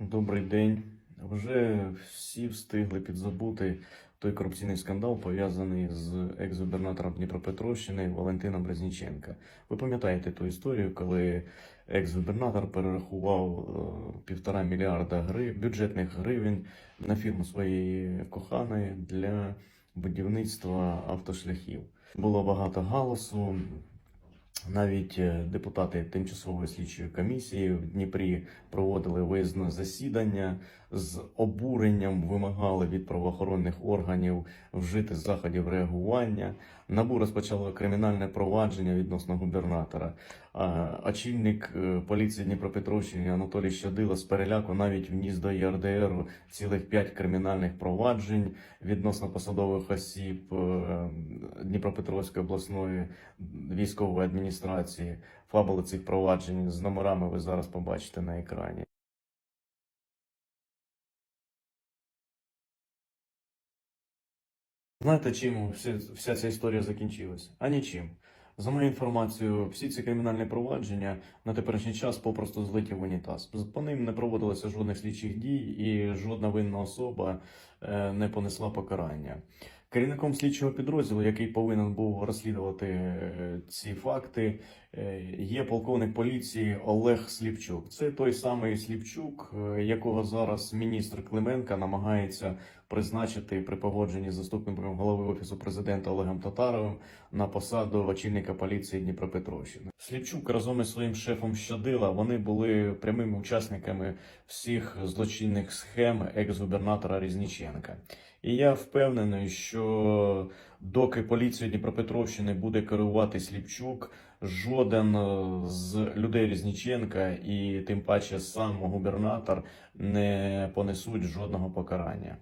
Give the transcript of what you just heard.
Добрий день. Вже всі встигли підзабути той корупційний скандал, пов'язаний з екс-губернатором Дніпропетровщини Валентином Резніченка. Ви пам'ятаєте ту історію, коли екс-губернатор перерахував е, півтора мільярда гривень, бюджетних гривень на фірму своєї коханої для будівництва автошляхів. Було багато галасу. Навіть е, депутати тимчасової слідчої комісії в Дніпрі проводили виїзне засідання з обуренням вимагали від правоохоронних органів вжити заходів реагування. Набу розпочало кримінальне провадження відносно губернатора. Очільник е, поліції Дніпропетровщини Анатолій Щадило з переляку навіть вніс до ЄРДРу цілих п'ять кримінальних проваджень відносно посадових осіб е, Дніпропетровської обласної військової адміністрації. Фабули цих проваджень з номерами ви зараз побачите на екрані. Знаєте, чим вся, ця історія закінчилась? А нічим. За моєю інформацією, всі ці кримінальні провадження на теперішній час попросту злиті в унітаз. По ним не проводилося жодних слідчих дій, і жодна винна особа е, не понесла покарання. Керівником слідчого підрозділу, який повинен був розслідувати е, ці факти, е, є полковник поліції Олег Сліпчук. Це той самий Сліпчук, е, якого зараз міністр Клименка намагається призначити при погодженні з заступником голови офісу президента Олегом Татаровим на посаду очільника поліції Дніпропетровщини. Сліпчук разом із своїм шефом Щадила вони були прямими учасниками всіх злочинних схем екс-губернатора Різніченка. І я впевнений, що доки поліцією Дніпропетровщини буде керувати Сліпчук, жоден е, з людей Різніченка і тим паче сам губернатор не понесуть жодного покарання.